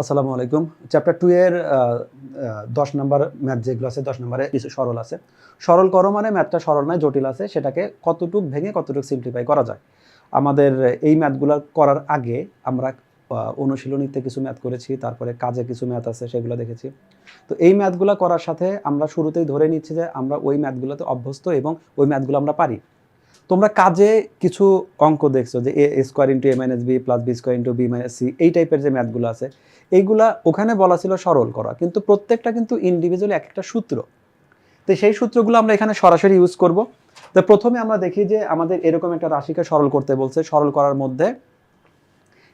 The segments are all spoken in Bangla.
আসসালামু আলাইকুম। চ্যাপ্টার টু এর দশ নম্বর ম্যাথ যেগুলো আছে, দশ নম্বরে কিছু সরল আছে। সরল করো মানে ম্যাথটা সরল নয়, জটিল আছে। সেটাকে কতটুক ভেঙে কতটুক সিম্পলিফাই করা যায়। আমাদের এই ম্যাথগুলো করার আগে আমরা অনুশীলনীতে কিছু ম্যাথ করেছি, তারপরে কাজে কিছু ম্যাথ আছে, সেগুলো দেখেছি। তো এই ম্যাথগুলো করার সাথে আমরা শুরুতেই ধরে নিচ্ছি যে আমরা ওই ম্যাথগুলোতে অভ্যস্ত এবং ওই ম্যাথগুলো আমরা পারি। তোমরা কাজে কিছু অঙ্ক দেখছ, যে A square into A minus B plus B square into B minus C এই টাইপের যে ম্যাথগুলো আছে এইগুলা ওখানে বলা ছিল সরল করা। কিন্তু প্রত্যেকটা কিন্তু ইন্ডিভিজুয়ালি এক একটা সূত্র। তো সেই সূত্রগুলো আমরা এখানে সরাসরি ইউজ করব। তো প্রথমে আমরা দেখি যে আমাদের এরকম একটা রাশিকে সরল করতে বলছে, সরল করার মধ্যে।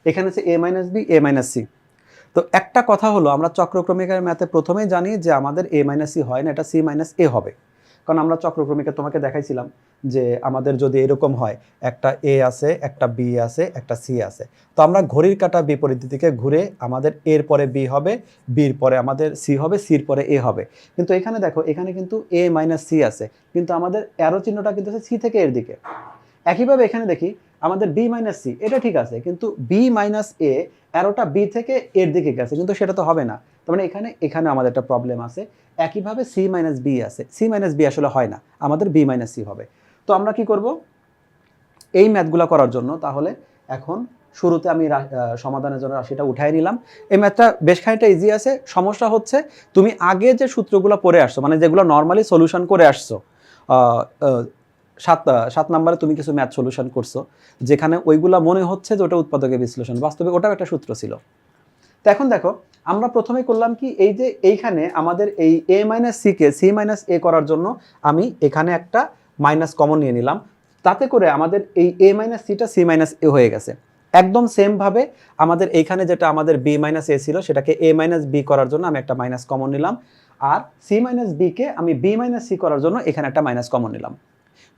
এখানে আছে A minus B A minus C তো একটা কথা হলো, আমরা চক্রক্রমিকার ম্যাথে প্রথমেই জানি যে আমাদের এ মাইনাস সি হয় না, এটা সি মাইনাস এ হবে। কারণ আমরা চক্রক্রমিকা তোমাকে দেখাইছিলাম যে আমাদের যদি এরকম হয়, একটা এ আছে, একটা বি আছে, একটা সি আছে। তো আমরা ঘড়ির কাটা বিপরীত দিকে ঘুরে আমাদের এর পরে বি হবে বির পরে আমাদের সি হবে সির পরে এ হবে। কিন্তু এখানে দেখো, এখানে কিন্তু এ মাইনাস সি আছে। কিন্তু আমাদের অ্যারো চিহ্নটা কিন্তু সি থেকে এর দিকে। একইভাবে এখানে দেখি, আমাদের বি মাইনাস সি এটা ঠিক আছে, কিন্তু বি মাইনাস এ অ্যারোটা বি থেকে এর দিকে গেছে, কিন্তু সেটা তো হবে না। তার মানে এখানে এখানে আমাদের একটা প্রবলেম আছে। একইভাবে সি মাইনাস বি আছে। সি মাইনাস বি আসলে হয় না। আমাদের বি মাইনাস সি হবে। তো আমরা কি করব? এই ম্যাথগুলো করার জন্য তাহলে এখন শুরুতে আমি সমাধানের জন্য রাশিটা উঠাই নিলাম। এই ম্যাথটা বেশ খানিকটা ইজি আছে। সমস্যা হচ্ছে, তুমি আগে যে সূত্রগুলো পড়ে আসছো মানে যেগুলো নর্মালি সলিউশন করে আসছো সাত সাত নাম্বারে তুমি কিছু ম্যাথ সলিউশন করছ, যেখানে ওইগুলা মনে হচ্ছে যে ওটা উৎপাদকের বিশ্লেষণ। বাস্তবে ওটাও একটা সূত্র ছিল। তো এখন দেখো, আমরা প্রথমে করলাম কি, এই যে এইখানে আমাদের এই এ মাইনাস সিকে সি মাইনাস এ করার জন্য আমি এখানে একটা মাইনাস কমন নিয়ে নিলাম। তাতে করে আমাদের এই এ মাইনাস সিটা সি মাইনাস এ হয়ে গেছে। একদম সেমভাবে আমাদের এইখানে যেটা আমাদের বি মাইনাস এ ছিল, সেটাকে এ মাইনাস বি করার জন্য আমি একটা মাইনাস কমন নিলাম। আর সি মাইনাস বিকে আমি বি মাইনাস সি করার জন্য এখানে একটা মাইনাস কমন নিলাম।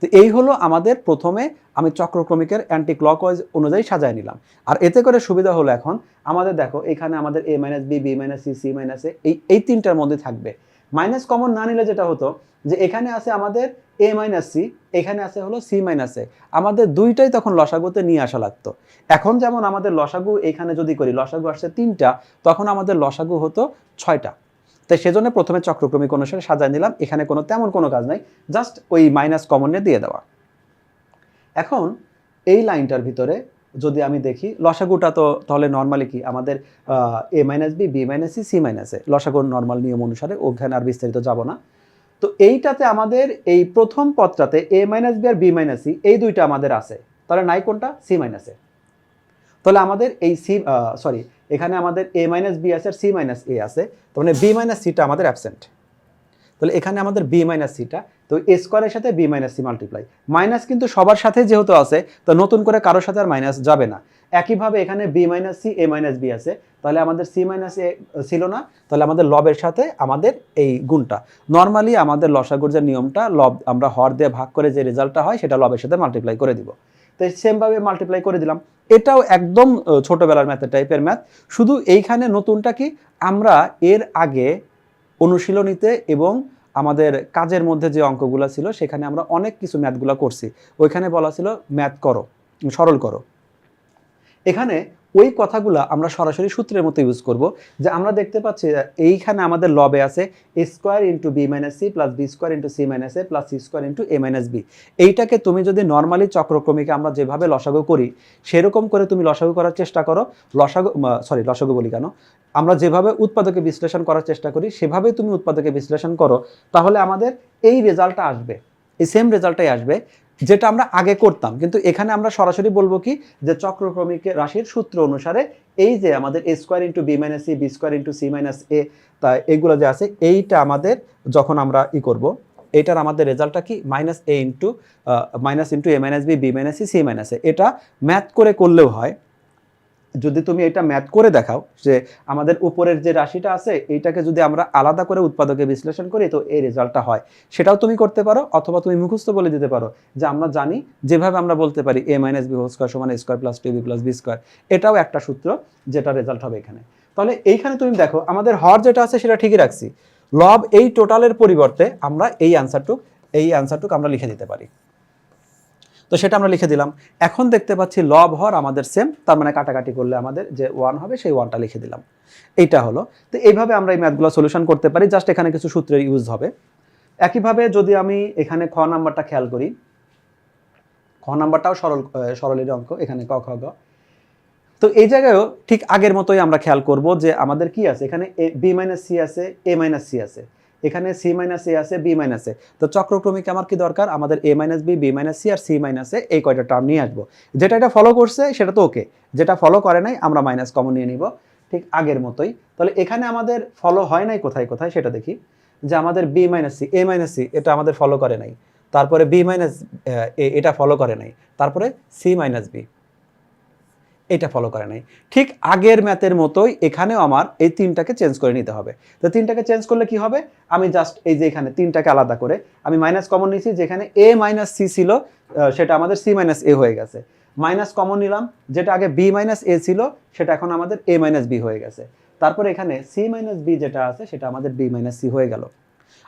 তো এই হলো আমাদের প্রথমে আমি চক্রক্রমিকের অ্যান্টি ক্লকওয়াইজ অনুযায়ী সাজায় নিলাম। আর এতে করে সুবিধা হলো এখন, আমাদের দেখো, এখানে আমাদের A minus B B minus C C minus A এই এই তিনটার মধ্যে থাকবে। মাইনাস কমন না নিলে যেটা হতো, যে এখানে আছে আমাদের এ মাইনাস সি এখানে আছে হলো সি মাইনাস এ আমাদের দুইটাই তখন লসাগুতে নিয়ে আসা লাগতো। এখন যেমন আমাদের লসাগু এখানে যদি করি, লসাগু আসছে তিনটা, তখন আমাদের লসাগু হতো ছয়টা। তাই সেজন্য প্রথমে চক্রক্রমিক অনুসারে সাজায় নিলাম। এখানে কোনো তেমন কোনো কাজ নাই। জাস্ট ওই মাইনাস কমনে দিয়ে দেওয়া। এখন এই লাইনটার ভিতরে যদি আমি দেখি, লসাগুটা তো তাহলে নর্মালি কি? আমাদের A minus B B minus C C minus A লসাগুর normal নিয়ম অনুসারে ওখানে আর বিস্তারিত যাব না। তো এইটাতে আমাদের এই প্রথম পদটাতে এ মাইনাস বি আর বি মাইনাস সি এই দুইটা আমাদের আছে। তাহলে নাই কোনটা? সি মাইনাস এ তাহলে আমাদের এই সি সরি এখানে আমাদের এ মাইনাস বি আছে আর সি মাইনাস এ আছে। তার মানে বি মাইনাস সিটা আমাদের অ্যাবসেন্ট তাহলে এখানে আমাদের বি মাইনাস সিটা তো এ স্কোয়ারের সাথে B minus C multiply minus কিন্তু সবার সাথে যেহেতু আছে, তো নতুন করে কারোর সাথে আর মাইনাস যাবে না। একইভাবে এখানে B minus C A minus B আছে। তাহলে আমাদের সি মাইনাস এ ছিল না। তাহলে আমাদের লবের সাথে আমাদের এই গুণটা। নর্মালি আমাদের লসাগুর যে নিয়মটা, লব আমরা হর দিয়ে ভাগ করে যে রেজাল্টটা হয়, সেটা লবের সাথে মাল্টিপ্লাই করে দিব। তো সেমভাবে মাল্টিপ্লাই করে দিলাম। এটাও একদম ছোটোবেলার ম্যাথের টাইপের ম্যাথ শুধু এইখানে নতুনটা কি? আমরা এর আগে অনুশীলনীতে এবং আমাদের কাজের মধ্যে যে অঙ্কগুলো ছিল, সেখানে আমরা অনেক কিছু ম্যাথগুলো করছি। ওইখানে বলা ছিল ম্যাথ করো, সরল করো। এখানে ওই কথাগুলো আমরা সরাসরি সূত্রের মতো ইউজ করব যে আমরা দেখতে পাচ্ছি এইখানে আমাদের লবে আছে A square into B minus C plus B square into C minus A plus C square into A minus B এইটাকে তুমি যদি নর্মালি চক্রক্রমিকে আমরা যেভাবে লসাগু করি, সেরকম করে তুমি লসাগু করার চেষ্টা করো। লসাগু সরি লসাগু বলি কেন? আমরা যেভাবে উৎপাদকে বিশ্লেষণ করার চেষ্টা করি সেভাবে তুমি উৎপাদকে বিশ্লেষণ করো, তাহলে আমাদের এই রেজাল্টটা আসবে। এই সেম রেজাল্টটাই আসবে। যেটা আমরা আগে করতাম। কিন্তু এখানে আমরা সরাসরি বলব কি? যে চক্রক্রমিক রাশির সূত্র অনুসারে এই যে আমাদের A square into B minus C B square into C minus A তা এগুলো যে আছে, এইটা আমাদের যখন আমরা ই করব, এটার আমাদের রেজাল্টটা কি? Minus A into minus into A minus B B minus C C minus A এটা ম্যাথ করে করলেও হয়। যদি তুমি এটা ম্যাথ করে দেখাও যে আমাদের উপরের যে রাশিটা আছে, এইটাকে যদি আমরা আলাদা করে উৎপাদকে বিশ্লেষণ করি, তো এই রেজাল্টটা হয়। সেটাও তুমি করতে পারো, অথবা তুমি মুখস্থ বলে দিতে পারো যে আমরা জানি যেভাবে আমরা বলতে পারি A minus B whole square সমান square plus two B plus B square এটাও একটা সূত্র যেটা রেজাল্ট হবে এখানে। তাহলে এইখানে তুমি দেখো, আমাদের হর যেটা আছে সেটা ঠিকই রাখছি। লব এই টোটালের পরিবর্তে আমরা এই অ্যান্সারটুক এই অ্যান্সারটুক আমরা লিখে দিতে পারি। তো সেটা আমরা লিখে দিলাম। এখন দেখতে পাচ্ছি লব হর আমাদের সেম তার মানে কাটাকাটি করলে আমাদের যে ওয়ান হবে সেই ওয়ানটা লিখে দিলাম। এইটা হলো। তো এইভাবে আমরা এই ম্যাথগুলো সলিউশন করতে পারি জাস্ট এখানে কিছু সূত্রের ইউজ হবে। একইভাবে যদি আমি এখানে খ নাম্বারটা খেয়াল করি, খ নাম্বারটাও সরল সরলের অঙ্ক, এখানে ক, খ, গ। তো এই জায়গায়ও ঠিক আগের মতোই আমরা খেয়াল করব যে আমাদের কি আছে? এখানে বি মাইনাস সি আছে এ মাইনাস সি আছে। এখানে সি মাইনাস এ আছে বি মাইনাস এ তো চক্রক্রমিকে আমার কি দরকার? আমাদের A minus B B minus C R C minus A এই কয়টা টার্ম নিয়ে আসব। যেটা এটা ফলো করছে, সেটা তো ওকে যেটা ফলো করে নাই, আমরা মাইনাস কমন নিয়ে নিব। ঠিক আগের মতোই। তাহলে এখানে আমাদের ফলো হয় নাই কোথায় কোথায়? সেটা দেখি। যে আমাদের B minus C A minus C এটা আমাদের ফলো করে নাই। তারপরে বি মাইনাস এ, এটা ফলো করে নাই। তারপরে সি মাইনাস বি এটা ফলো করে নাই। ঠিক আগের ম্যাথের মতোই এখানেও আমার এই তিনটাকে চেঞ্জ করে নিতে হবে। তো তিনটাকে চেঞ্জ করলে কি হবে? আমি জাস্ট এই যে এখানে তিনটাকে আলাদা করে আমি মাইনাস কমন নিয়েছি, যেখানে এ মাইনাস সি ছিল সেটা আমাদের সি মাইনাস এ হয়ে গেছে। মাইনাস কমন নিলাম, যেটা আগে বি মাইনাস এ ছিল, সেটা এখন আমাদের এ মাইনাস বি হয়ে গেছে। তারপর এখানে সি মাইনাস বি যেটা আছে, সেটা আমাদের বি মাইনাস সি হয়ে গেল।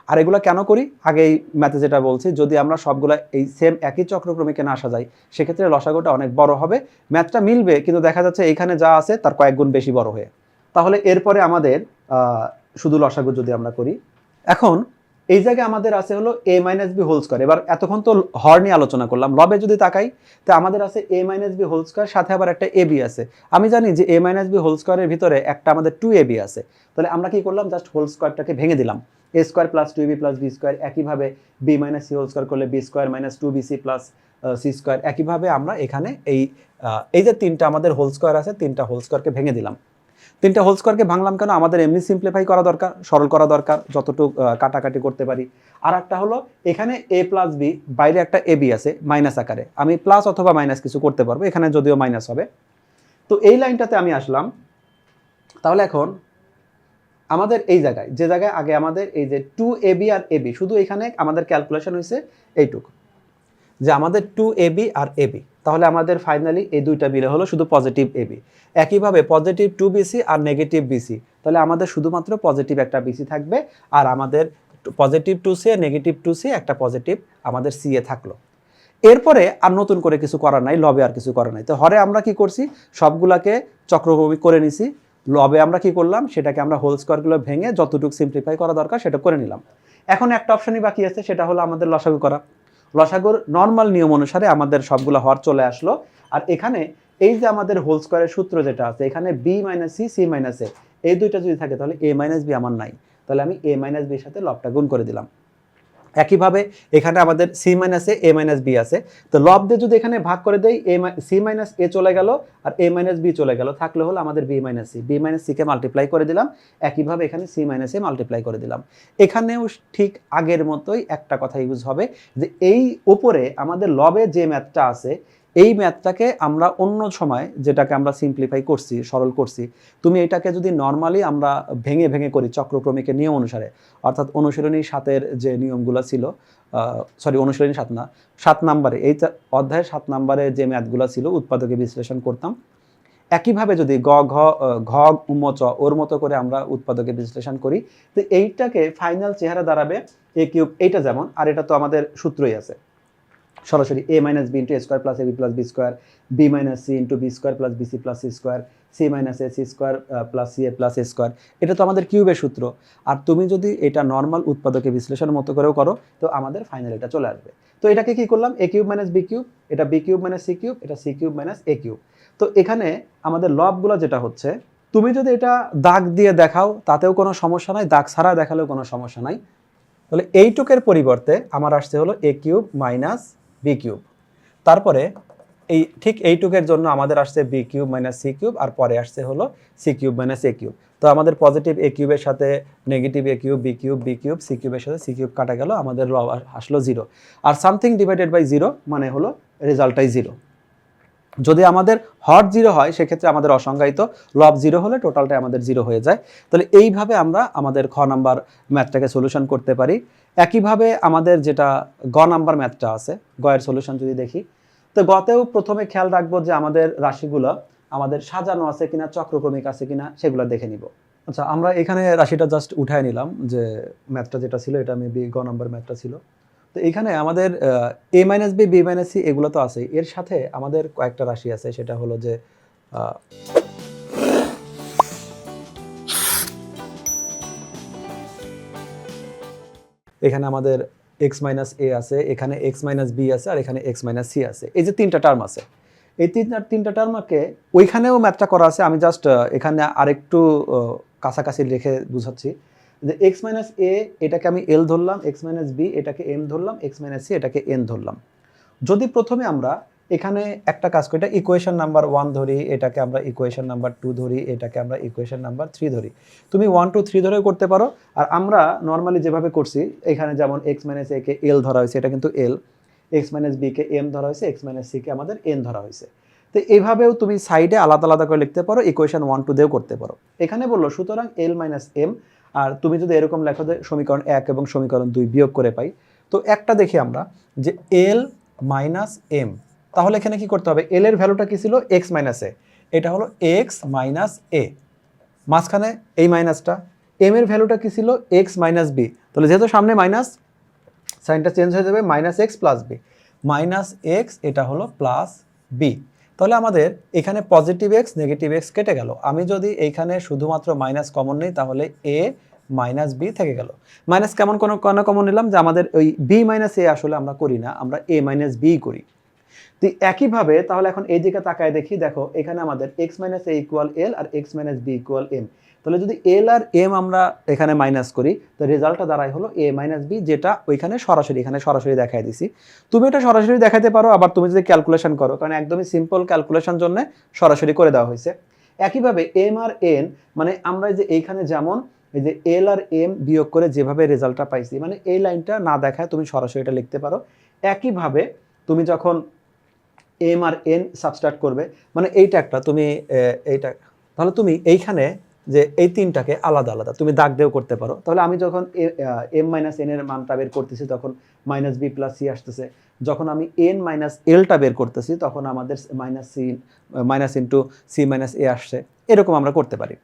আর এগুলো কেন করি? আগে এই ম্যাথে যেটা বলছি, যদি আমরা সবগুলো এই সেম একই চক্রক্রমিকে না সাজাই, সেক্ষেত্রে লসাগুটা অনেক বড় হবে। ম্যাথটা মিলবে, কিন্তু দেখা যাচ্ছে এইখানে যা আছে তার কয়েক গুণ বেশি বড় হয়ে। তাহলে এরপরে আমাদের শুধু লসাগু যদি আমরা করি। এখন এই জায়গায় আমাদের আছে হলো A minus B whole square এবার এতক্ষণ তো হর নিয়ে আলোচনা করলাম, লবে যদি তাকাই, তো আমাদের আছে A minus B whole square সাথে আবার একটা এ বি আছে। আমি জানি যে এ মাইনাস বি হোল স্কোয়ারের ভিতরে একটা আমাদের টু এ বি আছে। তাহলে আমরা কি করলাম? জাস্ট হোল স্কোয়ারটাকে ভেঙে দিলাম। A square plus two B plus B square একইভাবে B minus C whole square করলে B square minus two B C plus C square একইভাবে আমরা এখানে এই এই যে তিনটা আমাদের হোল স্কোয়ার আছে, তিনটা হোল স্কোয়ারকে ভেঙে দিলাম। তিনটা হোল স্কোয়ারকে ভাঙলাম কেন? আমাদের এমনি সিম্পলিফাই করা দরকার, সরল করা দরকার, যতটুকু কাটাকাটি করতে পারি। আর একটা হলো, এখানে এ প্লাস বি বাইরে একটা এ বি আছে মাইনাস আকারে। আমি প্লাস অথবা মাইনাস কিছু করতে পারব, এখানে যদিও মাইনাস হবে। তো এই লাইনটাতে আমি আসলাম। তাহলে এখন আমাদের এই জায়গায়, যে জায়গায় আগে আমাদের এই যে টু এ বি আর এ বি শুধু এখানে আমাদের ক্যালকুলেশন হয়েছে এইটুকু। যে আমাদের টু এ বি আর এ বি তাহলে আমাদের ফাইনালি এই দুইটা মিলে হলো শুধু পজিটিভ এ বি একইভাবে পজিটিভ টু বিসি আর নেগেটিভ বিসি তাহলে আমাদের শুধুমাত্র পজিটিভ একটা বিসি থাকবে, আর আমাদের পজিটিভ টু সি আর নেগেটিভ টু সি একটা পজিটিভ আমাদের সি এ থাকল। এরপরে আর নতুন করে কিছু করার নাই লবে আর কিছু করার নাই। তো হরে আমরা কি করছি? সবগুলাকে চক্রভূমি করে নিছি। লবে আমরা কি করলাম? সেটাকে আমরা হোল স্কোয়ারগুলো ভেঙে যতটুকু সিম্পলিফাই করা দরকার সেটা করে নিলাম। এখন একটা অপশনই বাকি আছে, সেটা হলো আমাদের লসাগু করা। লসাগুর নর্মাল নিয়ম অনুসারে আমাদের সবগুলো হর চলে আসলো। আর এখানে এই যে আমাদের হোল স্কোয়ারের সূত্র যেটা আছে, এখানে B minus C C minus A এই দুইটা যদি থাকে তাহলে এ মাইনাস বি আমার নাই। তাহলে আমি এ মাইনাস বির সাথে লবটা গুণ করে দিলাম। একইভাবে এখানে আমাদের C minus A A minus B আছে। তো লব দিয়ে যদি এখানে ভাগ করে দেই এ সি মাইনাস এ চলে গেল আর এ মাইনাস বি চলে গেল, থাকলে হলো আমাদের B minus C B minus সিকে multiply করে দিলাম, একইভাবে এখানে সি মাইনাস এ মাল্টিপ্লাই করে দিলাম। এখানেও ঠিক আগের মতোই একটা কথা ইউজ হবে যে এই উপরে আমাদের লবে যে ম্যাথটা আছে এই ম্যাথটাকে আমরা অন্য সময় যেটাকে আমরা সিম্পলিফাই করছি, সরল করছি, তুমি এটাকে যদি নর্মালি আমরা ভেঙে ভেঙে করি চক্রক্রমিকের নিয়ম অনুসারে, অর্থাৎ অনুশীলনী সাতের যে নিয়মগুলো ছিল সরি অনুশীলনী সাত না, সাত নাম্বারে, এই অধ্যায়ের সাত নাম্বারে যে ম্যাথগুলো ছিল, উৎপাদকে বিশ্লেষণ করতাম। একইভাবে যদি গ, ঘ ঘ উম চ, ওর মতো করে আমরা উৎপাদকে বিশ্লেষণ করি, তো এইটাকে ফাইনাল চেহারা দাঁড়াবে এ কিউব এইটা যেমন, আর এটা তো আমাদের সূত্রই আছে। সরাসরি A minus B into A square plus A B plus B square B minus C into B square plus B C plus C square C minus A C square plus C A plus A square এটা তো আমাদের কিউবের সূত্র। আর তুমি যদি এটা নর্মাল উৎপাদকে বিশ্লেষণ মতো করেও করো, তো আমাদের ফাইনাল এটা চলে আসবে। তো এটাকে কি করলাম? A cube minus B cube এটা B cube minus C cube এটা C cube minus A cube তো এখানে আমাদের লবগুলো যেটা হচ্ছে, তুমি যদি এটা দাগ দিয়ে দেখাও, তাতেও কোনো সমস্যা নাই, দাগ ছাড়া দেখালেও কোনো সমস্যা নাই। তাহলে এইটুকের পরিবর্তে আমার আসছে হলো A cube minus B cube তারপরে এই ঠিক এইটুকের জন্য আমাদের আসছে B cube minus C cube আর পরে আসছে হলো C cube minus A cube তো আমাদের পজিটিভ এ কিউবের সাথে negative A cube B cube B cube C কিউবের সাথে সি কিউব কাটা গেল, আমাদের আসলো জিরো আর সামথিং ডিভাইডেড বাই জিরো মানে হলো রেজাল্টটাই জিরো যদি আমাদের হট জিরো হয়, সেক্ষেত্রে আমাদের অসংজ্ঞায়িত লব জিরো হলে টোটালটাই আমাদের জিরো হয়ে যায়। তাহলে এইভাবে আমরা আমাদের খ নাম্বার ম্যাথটাকে সলিউশন করতে পারি। একইভাবে আমাদের যেটা গ নাম্বার ম্যাথটা আছে গয়ের সলিউশন যদি দেখি, তো গতেও প্রথমে খেয়াল রাখব যে আমাদের রাশিগুলো আমাদের সাজানো আছে কিনা, চক্রক্রমিক আছে কিনা, সেগুলো দেখে নিব। আচ্ছা আমরা এখানে রাশিটা জাস্ট উঠায় নিলাম যে ম্যাথটা যেটা ছিল, এটা মেবি গ নাম্বার ম্যাথটা ছিল। তো এখানে আমাদের A minus B B minus C এগুলো তো আছে এর সাথে আমাদের কয়েকটা রাশি আছে, সেটা হলো যে এখানে আমাদের এক্স মাইনাস এ আছে, এখানে এক্স মাইনাস বি আছে, আর এখানে এক্স মাইনাস সি আছে। এই যে তিনটা টার্ম আছে। এই তিনটা তিনটা টার্মকে ওইখানেও ম্যাথটা করা আছে। আমি জাস্ট এখানে আরেকটু কাছাকাছি রেখে বুঝাচ্ছি। যে এক্স মাইনাস এ এটাকে আমি এল ধরলাম এক্স মাইনাস বি এটাকে এম ধরলাম এক্স মাইনাস সি এটাকে এন ধরলাম। যদি প্রথমে আমরা এখানে একটা কাজ করি, এটা ইকুয়েশন নাম্বার ওয়ান ধরি, এটাকে আমরা ইকুয়েশন নাম্বার টু ধরি, এটাকে আমরা ইকুয়েশন নাম্বার থ্রি ধরি। তুমি ওয়ান টু থ্রি ধরেও করতে পারো। আর আমরা নর্মালি যেভাবে করছি, এখানে যেমন এক্স মাইনাস এ কে এল ধরা হয়েছে, এটা কিন্তু এল এক্স মাইনাস বি কে এম ধরা হয়েছে এক্স মাইনাস সি কে আমাদের এন ধরা হয়েছে। তো এইভাবেও তুমি সাইডে আলাদা আলাদা করে লিখতে পারো ইকুয়েশন ওয়ান টু দিয়েও করতে পারো। এখানে বলল, সুতরাং এল মাইনাস এম আর তুমি যদি এরকম লেখো যে সমীকরণ এক এবং সমীকরণ দুই বিয়োগ করে পাই, তো একটা দেখি আমরা যে এল মাইনাস এম তাহলে এখানে কি করতে হবে? এল এর ভ্যালুটা কি ছিল? এক্স মাইনাস এ এটা হলো এক্স মাইনাস এ মাঝখানে এই মাইনাসটা এম এর ভ্যালুটা কি ছিল? এক্স মাইনাস বি তাহলে যেহেতু সামনে মাইনাস সাইনটা চেঞ্জ হয়ে যাবে minus X plus B minus X এটা হলো প্লাস বি তাহলে আমাদের এখানে পজিটিভ এক্স নেগেটিভ এক্স কেটে গেল। আমি যদি এইখানে শুধুমাত্র মাইনাস কমন নিই, তাহলে এ মাইনাস বি থেকে গেল। মাইনাস কেমন কোনো, কেন কমন নিলাম যে আমাদের ওই বি মাইনাস এ আসলে আমরা করি না, আমরা এ মাইনাস বি করি। তো একইভাবে তাহলে এখন এই দিকে তাকায় দেখি, দেখো, এখানে আমাদের X minus A equal L R X minus B equal M তাহলে যদি এল আর এম আমরা এখানে মাইনাস করি, তো রেজাল্টটা দাঁড়ায় হলো এ মাইনাস বি যেটা ওইখানে সরাসরি, এখানে সরাসরি দেখাই দিছি। তুমি এটা সরাসরি দেখাতে পারো, আবার তুমি যদি ক্যালকুলেশন করো, কারণ একদমই সিম্পল ক্যালকুলেশন জন্য সরাসরি করে দেওয়া হয়েছে। একইভাবে এম আর এন মানে আমরা যে এইখানে যেমন এই যে এল আর এম বিয়োগ করে যেভাবে রেজাল্টটা পাইছি মানে এই লাইনটা না দেখায় তুমি সরাসরি এটা লিখতে পারো। একইভাবে তুমি যখন এম আর এন সাবস্ট্রাক্ট করবে মানে এইটা একটা, তুমি এইটা, তাহলে তুমি এইখানে যে এই তিনটাকে আলাদা আলাদা, তুমি দাগ দিয়েও করতে পারো। তাহলে আমি যখন এম মাইনাস এন এর মানটা বের করতেছি, তখন মাইনাস বি প্লাস সি আসতেছে। যখন আমি এন মাইনাস এলটা বের করতেছি, তখন আমাদের minus C minus into C minus A আসছে। এরকম আমরা করতে পারি।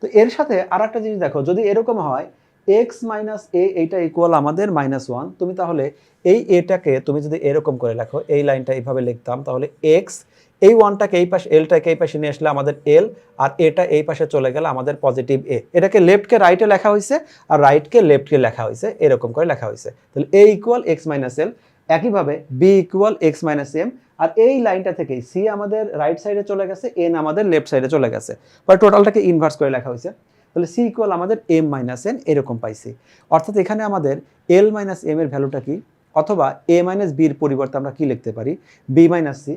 তো এর সাথে আর একটা জিনিস দেখো, যদি এরকম হয় এক্স মাইনাস এ এইটা ইকুয়াল আমাদের মাইনাস ওয়ান তুমি তাহলে এই এটাকে তুমি যদি এরকম করে লেখো, এই লাইনটা এইভাবে লিখতাম, তাহলে এক্স এই ওয়ানটাকে এই পাশে এলটাকে এই পাশে নিয়ে আসলে আমাদের এল আর এটা এই পাশে চলে গেলে আমাদের পজিটিভ এ এটাকে লেফটকে রাইটে লেখা হয়েছে, আর রাইটকে লেফটকে লেখা হয়েছে, এরকম করে লেখা হয়েছে। তাহলে A equal X minus L একইভাবে B equal X minus M আর এই লাইনটা থেকেই সি আমাদের রাইট সাইডে চলে গেছে এন আমাদের লেফট সাইডে চলে গেছে। পরে টোটালটাকে ইনভার্স করে লেখা হয়েছে। তাহলে সি ইকুয়াল আমাদের এম মাইনাস এন এরকম পাইছি। অর্থাৎ এখানে আমাদের এল মাইনাস এম এর ভ্যালুটা কি? অথবা এ মাইনাস বির পরিবর্তে আমরা কি লিখতে পারি? B minus C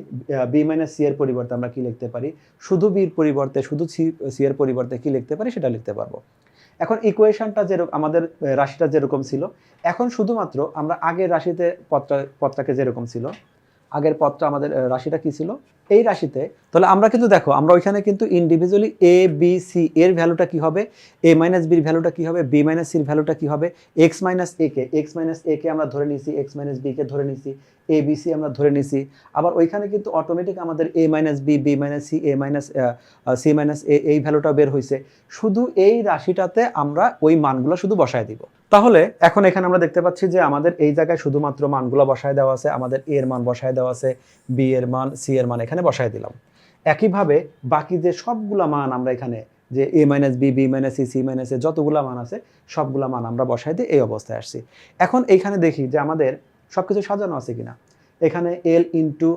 B minus C এর পরিবর্তে আমরা কি লিখতে পারি? শুধু বির পরিবর্তে, শুধু সি সি এর পরিবর্তে কি লিখতে পারি? সেটা লিখতে পারব। এখন ইকুয়েশনটা যেরকম, আমাদের রাশিটা যেরকম ছিল, এখন শুধুমাত্র আমরা আগের রাশিতে পদটা, পদটাকে যেরকম ছিল, আগের পদটা আমাদের রাশিটা কি ছিল? এই রাশিতে, তাহলে আমরা কিন্তু দেখো, আমরা ওইখানে কিন্তু ইন্ডিভিজুয়ালি এ বি সি এর ভ্যালুটা কি হবে? এ মাইনাস বির ভ্যালুটা কি হবে? বি মাইনাস সির ভ্যালুটা কি হবে? এক্স মাইনাস এ কে এক্স মাইনাস এ কে আমরা ধরে নিছি এক্স মাইনাস বি কে ধরে নিছি এ বি সি আমরা ধরে নিছি আবার ওইখানে কিন্তু অটোমেটিক আমাদের A minus B B minus C A minus C minus A এই ভ্যালুটা বের হয়েছে শুধু এই রাশিটাতে আমরা ওই মানগুলো শুধু বসায় দিব। তাহলে এখন এখানে আমরা দেখতে পাচ্ছি যে আমাদের এই জায়গায় শুধুমাত্র মানগুলো বসায় দেওয়া আছে, আমাদের এর মান বসায় দেওয়া আছে বি এর মান সি এর মান এখানে বসায় দিলাম। একইভাবে বাকি যে সবগুলা মান আমরা এখানে যে A minus B B minus C C minus A যতগুলা মান আছে, সবগুলা মান আমরা বসাই দিয়ে এই অবস্থায় আসছি। এখন এইখানে দেখি যে আমাদের সব কিছু সাজানো আছে কিনা। এখানে L into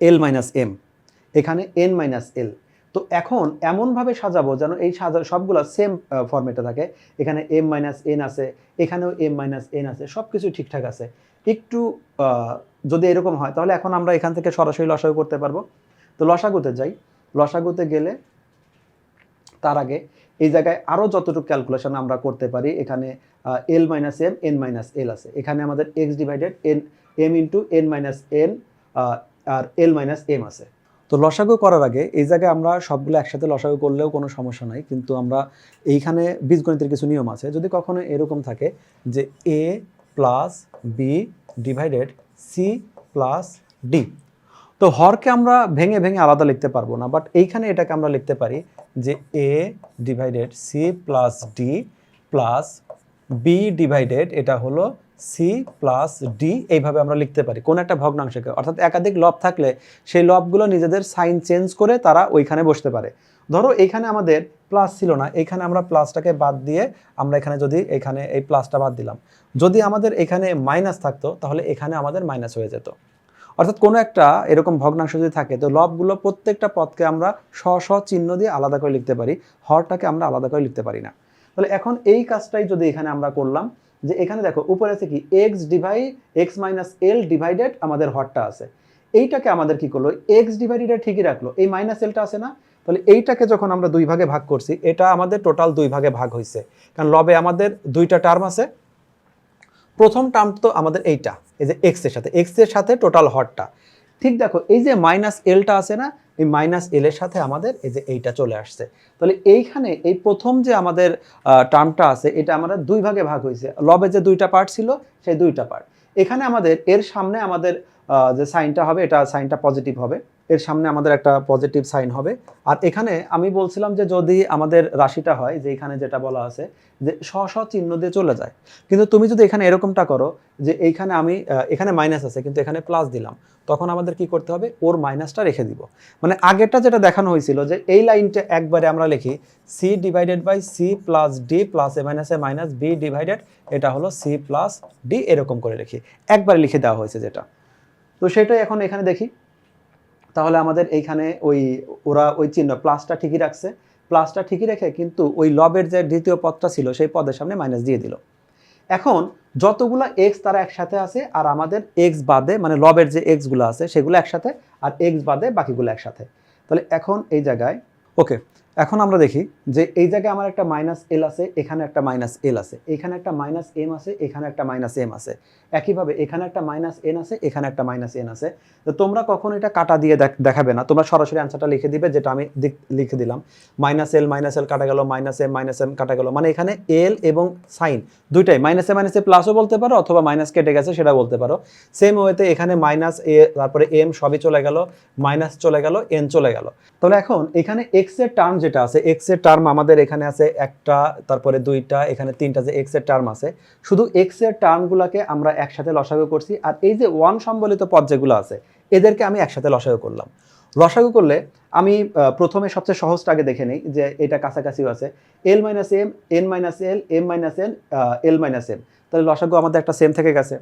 L minus M এখানে এন মাইনাস এল তো এখন এমনভাবে সাজাবো যেন এই সাজা, সবগুলো সেম ফরম্যাটে থাকে। এখানে এম মাইনাস এন আছে, এখানেও এম মাইনাস এন আছে সব কিছু ঠিকঠাক আছে। একটু যদি এরকম হয়, তাহলে এখন আমরা এখান থেকে সরাসরি লসাগু করতে পারব। তো লসাগুতে যাই। লসাগুতে গেলে তার আগে এই জায়গায় আরও যতটুকু ক্যালকুলেশন আমরা করতে পারি, এখানে L minus M N minus L আছে। এখানে আমাদের X divided N M into N minus N আর এল মাইনাস এম আছে। তো লসাগু করার আগে এই জায়গায় আমরা সবগুলো একসাথে লসাগু করলেও কোনো সমস্যা নাই, কিন্তু আমরা এইখানে বীজগণিতের কিছু নিয়ম আছে। যদি কখনো এরকম থাকে যে A plus B divided C plus D. তো হরকে আমরা ভেঙে ভেঙে আলাদা লিখতে পারব না বাট এইখানে এটাকে আমরা লিখতে পারি যে A divided C plus D plus B divided এটা হলো সি প্লাস ডি, এইভাবে আমরা লিখতে পারি কোন একটা ভগ্নাংশকে। অর্থাৎ একাধিক লব থাকলে সেই লবগুলো নিজেদের সাইন চেঞ্জ করে তারা ওইখানে বসতে পারে। ধরো এখানে আমাদের প্লাস ছিল না, এখানে আমরা প্লাসটাকে বাদ দিয়ে আমরা এখানে যদি এখানে এই প্লাসটা বাদ দিলাম। যদি আমাদের এখানে মাইনাস থাকতো, তাহলে এখানে আমাদের মাইনাস হয়ে যেত। অর্থাৎ কোনো একটা এরকম ভগ্নাংশ যদি থাকে, তো লবগুলো প্রত্যেকটা পদকে আমরা স্ব স্ব চিহ্ন দিয়ে আলাদা করে লিখতে পারি, হরটাকে আমরা আলাদা করে লিখতে পারি না। তাহলে এখন এই কাজটাই যদি এখানে আমরা করলাম, যে এখানে দেখো, উপরে আছে কি X divide X minus L divided আমাদের হরটা আছে। এইটাকে আমাদের কি করল এক্স ডিভাইডেড ঠিকই রাখল। এই মাইনাস এলটা আছে না তাহলে এইটাকে যখন আমরা দুই ভাগে ভাগ করছি, এটা আমাদের টোটাল দুই ভাগে ভাগ হয়েছে কারণ লবে আমাদের দুইটা টার্ম আছে। প্রথম টার্ম তো আমাদের এইটা, এই যে এক্সের সাথে। এক্সের সাথে টোটাল হরটা। ঠিক দেখো, এই যে মাইনাস এলটা আছে না, এই মাইনাস এল এর সাথে আমাদের এই যে এইটা চলে আসছে। তাহলে এইখানে এই প্রথম যে আমাদের টার্মটা আছে, এটা আমাদের দুই ভাগে ভাগ হয়েছে লবে যে দুইটা পার্ট ছিল, সেই দুইটা পার্ট এখানে আমাদের এর সামনে আমাদের যে সাইনটা হবে, এটা সাইনটা পজিটিভ হবে। এর সামনে আমাদের একটা পজিটিভ সাইন হবে। আর এখানে আমি বলছিলাম যে যদি আমাদের রাশিটা হয়, যে এখানে যেটা বলা আছে, যে স্ব স্ব চিহ্ন দিয়ে চলে যায়। কিন্তু তুমি যদি এখানে এরকমটা করো, যে এইখানে আমি এখানে মাইনাস আছে, কিন্তু এখানে প্লাস দিলাম, তখন আমাদের কি করতে হবে? ওর মাইনাসটা রেখে দিব। মানে আগেরটা যেটা দেখানো হয়েছিল, যে এই লাইনটা একবারে আমরা লিখি C divided by C plus D plus A minus A minus B divided এটা হলো সি প্লাস ডি এরকম করে লিখি। একবারে লিখে দেওয়া হয়েছে যেটা। তো সেটাই এখন এখানে দেখি। তাহলে আমাদের এইখানে ওই, ওরা ওই চিহ্ন, প্লাসটা ঠিকই রাখছে। প্লাসটা ঠিকই রেখে কিন্তু ওই লবের যে দ্বিতীয় পদটা ছিল, সেই পদের সামনে মাইনাস দিয়ে দিল। এখন যতগুলো এক্স তারা একসাথে আছে আর আমাদের এক্স বাদে মানে লবের যে এক্সগুলো আছে, সেগুলো একসাথে আর এক্স বাদে বাকিগুলো একসাথে। তাহলে এখন এই জায়গায় ওকে এখন আমরা দেখি যে এই জায়গায় আমার একটা মাইনাস এল আছে, এখানে একটা মাইনাস এল আছে। এখানে একটা মাইনাস এম আছে, এখানে একটা মাইনাস এম আছে। একইভাবে এখানে একটা মাইনাস এন আছে, এখানে একটা মাইনাস এন আছে। তো তোমরা কখন এটা কাটা দিয়ে দেখাবে না। তোমরা সরাসরি অ্যান্সারটা লিখে দিবে, যেটা আমি লিখে দিলাম। মাইনাস এল মাইনাস এল কাটা গেল মাইনাস এম মাইনাস এম কাটা গেল। মানে এখানে এল এবং সাইন দুইটাই। মাইনাসে মাইনাসে প্লাসও বলতে পারো, অথবা মাইনাস কেটে গেছে সেটা বলতে পারো। সেম ওয়েতে এখানে মাইনাস এ তারপরে এম সবই চলে গেল মাইনাস চলে গেল এন চলে গেল। তাহলে এখন এখানে এক্সের টার্ম যেটা আছে এক্সের টার্ম আমাদের এখানে আছে একটা, তারপরে দুইটা, এখানে তিনটা যে এক্সের টার্ম আছে। শুধু এক্সের টার্মগুলোকে আমরা একসাথে লসাগু করছি, আর এই যে ওয়ান সম্বলিত পদ যেগুলো আছে, এদেরকে আমি একসাথে লসাগু করলাম। লসাগু করলে আমি প্রথমে সবচেয়ে সহজটা আগে দেখে নিই যে এটা কাছাকাছিও আছে। L minus M N minus L M minus N L minus M তাহলে লসাগু আমাদের একটা সেম থেকে গেছে।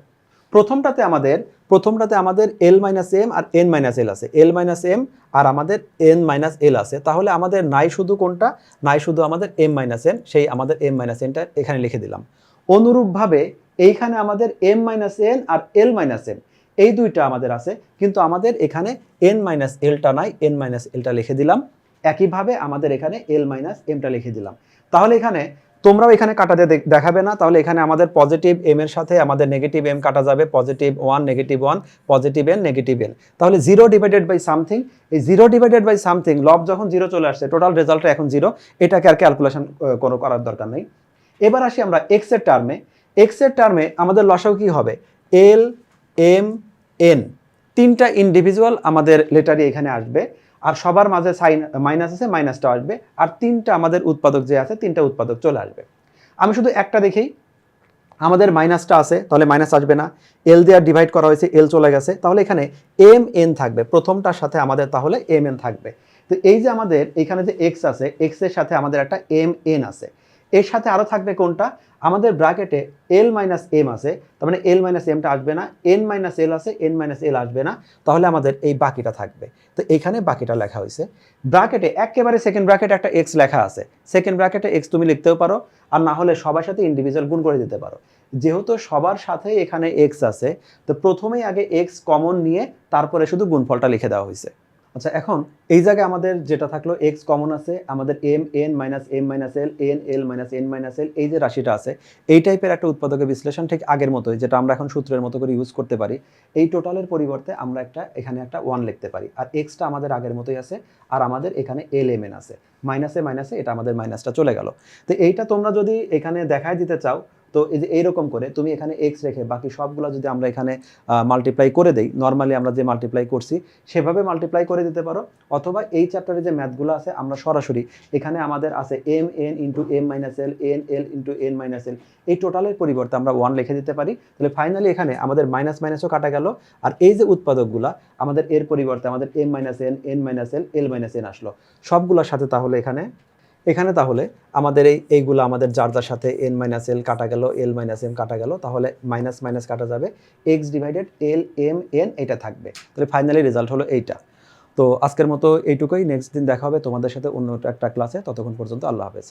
প্রথমটাতে আমাদের প্রথমটাতে আমাদের এল মাইনাস এম আর এন মাইনাস এল আছে। এল মাইনাস এম আর আমাদের এন মাইনাস এল আছে। তাহলে আমাদের নাই শুধু কোনটা? নাই শুধু আমাদের এম মাইনাস এন সেই আমাদের এম মাইনাস এনটা এখানে লিখে দিলাম। অনুরূপভাবে এইখানে আমাদের এম মাইনাস এন আর এল মাইনাস এম এই দুইটা আমাদের আছে, কিন্তু আমাদের এখানে এন মাইনাস এলটা নাই এন মাইনাস এলটা লিখে দিলাম। একইভাবে আমাদের এখানে এল মাইনাস এমটা লিখে দিলাম। তাহলে এখানে তোমরাও এখানে কাটাতে দেখ- দেখাবে না, তাহলে এখানে আমাদের পজিটিভ এম এর সাথে আমাদের নেগেটিভ এম কাটা যাবে positive one negative one positive N negative N তাহলে জিরো ডিভাইডেড বাই সামথিং এই জিরো ডিভাইডেড বাই সামথিং লব যখন জিরো চলে আসছে টোটাল রেজাল্টটা এখন জিরো এটাকে আর ক্যালকুলেশন কোনো করার দরকার নেই। এবার আসি আমরা এক্সের টার্মে এক্সের টার্মে আমাদের লসাগু কি হবে? এল এম এন তিনটা ইন্ডিভিজুয়াল আমাদের লেটারই এখানে আসবে। আর সবার মাঝে সাইন, মাইনাস আছে মাইনাসটা আসবে। আর তিনটা আমাদের উৎপাদক যে আছে, তিনটা উৎপাদক চলে আসবে। আমি শুধু একটা দেখেই আমাদের মাইনাসটা আছে, তাহলে মাইনাস আসবে না। এল দিয়ে ডিভাইড করা হয়েছে এল চলে গেছে। তাহলে এখানে এম এন থাকবে। প্রথমটার সাথে আমাদের তাহলে এম এন থাকবে। তো এই যে আমাদের এখানে যে এক্স আছে এক্সের সাথে আমাদের একটা এম এন আছে। এর সাথে আরও থাকবে কোনটা? আমাদের ব্র্যাকেটে এল মাইনাস এম আছে, তার মানে এল মাইনাস এমটা আসবে না এন মাইনাস এল আছে এন মাইনাস এল আসবে না, তাহলে আমাদের এই বাকিটা থাকবে। তো এখানে বাকিটা লেখা হয়েছে। ব্র্যাকেটে একেবারে সেকেন্ড ব্র্যাকেটে একটা এক্স লেখা আছে। সেকেন্ড ব্র্যাকেটে এক্স তুমি লিখতেও পারো, আর না হলে সবার সাথে ইন্ডিভিজুয়াল গুণ করে দিতে পারো। যেহেতু সবার সাথে এখানে এক্স আছে, তো প্রথমেই আগে এক্স কমন নিয়ে তারপরে শুধু গুণফলটা লিখে দেওয়া হয়েছে। আচ্ছা এখন এই জায়গায় আমাদের যেটা থাকল এক্স কমন আছে, আমাদের M N minus M minus L N L minus N minus L এই যে রাশিটা আছে, এই টাইপের একটা উৎপাদকের বিশ্লেষণ ঠিক আগের মতোই, যেটা আমরা এখন সূত্রের মতো করে ইউজ করতে পারি। এই টোটালের পরিবর্তে আমরা একটা, এখানে একটা ওয়ান লিখতে পারি। আর এক্সটা আমাদের আগের মতোই আছে, আর আমাদের এখানে এল এম এন আছে। মাইনাসে মাইনাসে এটা আমাদের মাইনাসটা চলে গেল। তো এইটা তোমরা যদি এখানে দেখায় দিতে চাও তো এই যে এইরকম করে তুমি এখানে এক্স রেখে বাকি সবগুলো যদি আমরা এখানে মাল্টিপ্লাই করে দেই নর্মালি আমরা যে মাল্টিপ্লাই করছি, সেভাবে মাল্টিপ্লাই করে দিতে পারো। অথবা এই চ্যাপ্টারে যে ম্যাথগুলো আছে, আমরা সরাসরি এখানে আমাদের আছে M N into M minus L N L into N minus L এই টোটালের পরিবর্তে আমরা ওয়ান লিখে দিতে পারি। তাহলে ফাইনালি এখানে আমাদের মাইনাস মাইনাসও কাটা গেল। আর এই যে উৎপাদকগুলা, আমাদের এর পরিবর্তে আমাদের M minus N N minus L L minus N আসলো। সবগুলোর সাথে তাহলে এখানে এখানে তাহলে আমাদের এই, এইগুলো আমাদের যার যার সাথে এন মাইনাস এল কাটা গেল এল মাইনাস এম কাটা গেল, তাহলে মাইনাস মাইনাস কাটা যাবে। X divided L M N এটা থাকবে। তাহলে ফাইনালি রেজাল্ট হলো এইটা। তো আজকের মতো এইটুকুই। নেক্সট দিন দেখা হবে তোমাদের সাথে অন্য একটা ক্লাসে ততক্ষণ পর্যন্ত আল্লাহ হাফেজ।